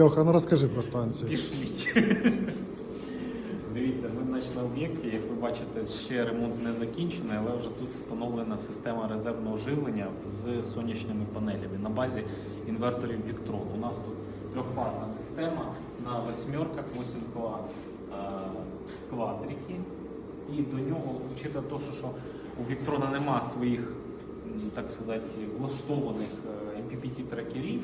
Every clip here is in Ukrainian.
Льоха, ну розкажи про станцію. Пішліть. Дивіться, ми значить, на об'єкті, як ви бачите, ще ремонт не закінчений, але вже тут встановлена система резервного живлення з сонячними панелями на базі інверторів Victron. У нас тут трьохфазна система на восьмерках 8 квадрики. І до нього, учитывая те, що, у Віктрона нема своїх, так сказати, влаштованих MPPT-трекерів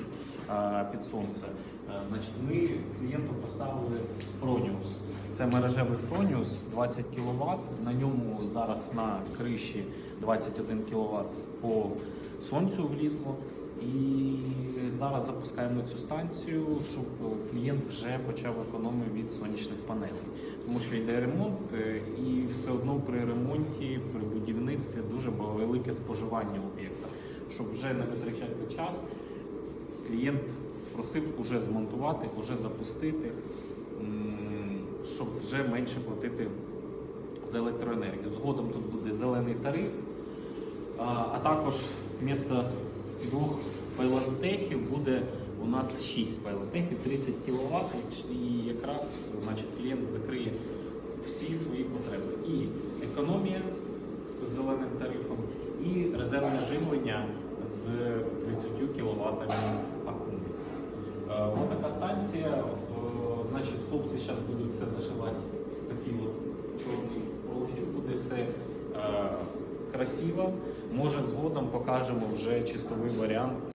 е, під сонце, е, значить, ми клієнту поставили Fronius. Це мережевий Fronius 20 кВт. На ньому зараз на криші 21 кВт по сонцю влізло. І зараз запускаємо цю станцію, щоб клієнт вже почав економію від сонячних панелей. Тому що йде ремонт, е, і все одно при ремонті, при будівництві дуже велике споживання об'єкта. Щоб вже не витрачати час, клієнт просив уже змонтувати, уже запустити, щоб вже менше платити за електроенергію. Згодом тут буде зелений тариф, а, також вмісто двох пайлотехів буде у нас 6 пайлотехів, 30 кВт, і якраз значить, клієнт закриє всі свої потреби. І економія з зеленим тарифом, і резервне живлення з 30 кВт акумулів. Ось така станція. Е, Значить, хлопці зараз будуть це зашивати в такий от чорний профіль. Буде все е, красиво. Може, згодом покажемо вже чистовий варіант